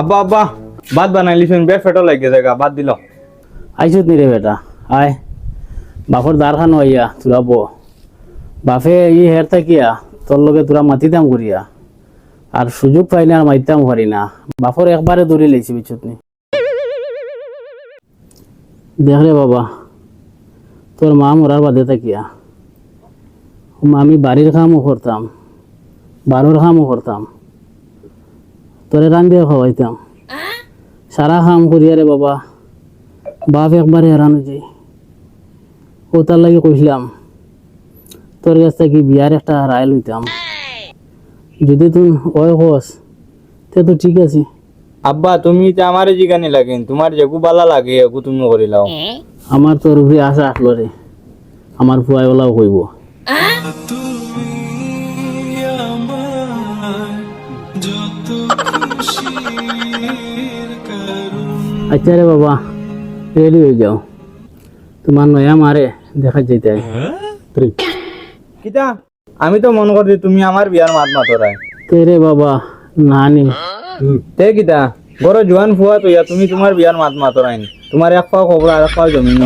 আব্বা আব্বা, ভাত বানাইলিছুন বে ফেটো লাগে জায়গা বাদ দিল। আইসুত নি রে বেটা আয় বাপর দ্বার খান হইয়া তোরা ব। বাপে ই হের থাকিয়া তোর লগে তোরা মাতিতাম করিয়া আর সুযোগ পাইলে আর মাতিতাম পারি না বাপর একবারে দৌড়ি লাইছি বিচুত নি। দেখ রে বাবা তোর মা মরার বাদে থাকিয়া। আমি বাড়ির কামও করতাম বারোর কামও করতাম তোরে রান্ধিয়ে খাওয়াইতাম। সারা কাম করিয়া রে বাবা। বাপ একবারে হেরান যাই ও তার লাগে কইছিলাম তোর কাছ থেকে বিয়ার একটা রায় লইতাম। যদি তুই ওই হস তে তো ঠিক আছে। আব্বা তুমি যে আমারে জিগানি লাগেন তোমার যেগু বালা লাগে এগু তুমি করিলাও আমার তোর উপরে আশা আসলো রে। আমার ফুয়াইওয়ালাও কইব। আচ্ছা রে বাবা রেডি হয়ে যাও। তোমার নয়া মারে দেখা যাইতে কিতা? আমি তো মনে করছি তুমি আমার বিয়ার মাত মাতরাই তে রে বাবা নানি। তে কিতা? বড় জোয়ান ফুয়া তো ইয়া তুমি তোমার বিয়ার মাত মাতরাইন তোমার এক পাও খবর আর এক পাও জমিন